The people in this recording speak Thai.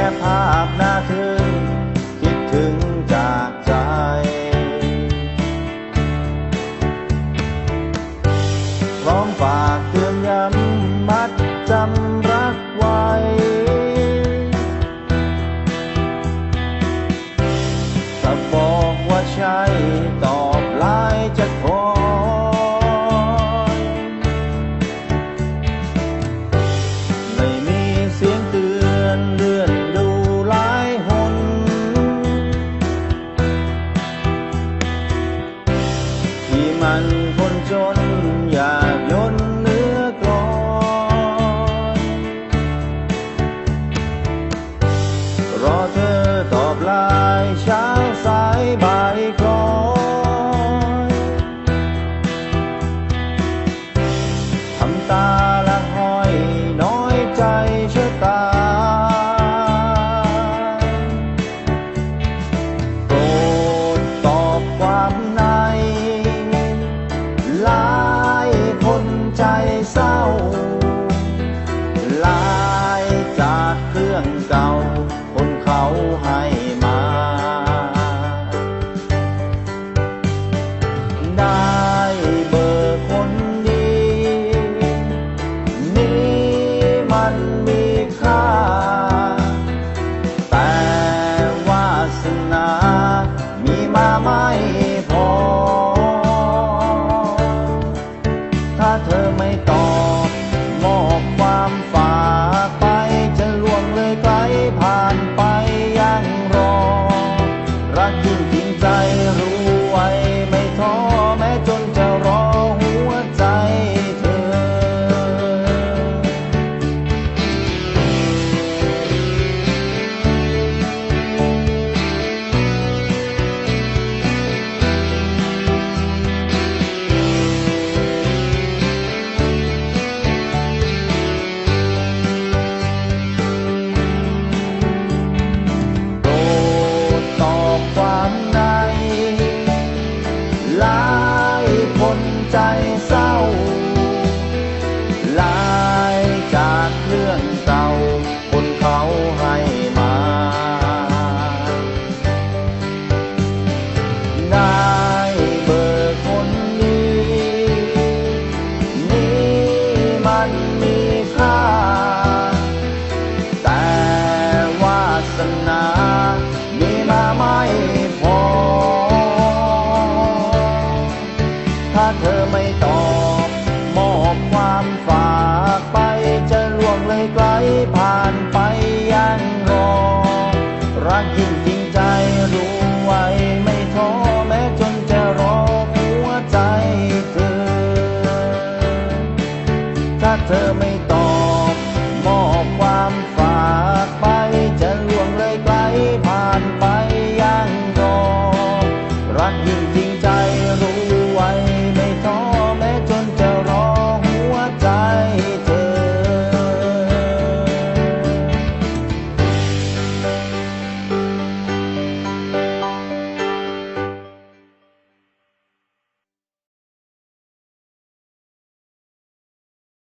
แค่ภาพหน้าคืนคิดถึงจากใจ พร้อมฝากเตือนย้ำมัดจำรักไว้ สัอายเช้าสายบ่ายคลอยทำตา crying. ใจเศร้า ลายจากเรื่องเศร้า คนเขาให้มาได้เบอร์คนนี้ นี่มันมีค่า แต่วาสนา กยิ่งจริงใจรู้ไว้ไม่ท้อแม้จนจะรอหัวใจเธอ ถ้าเธอไม่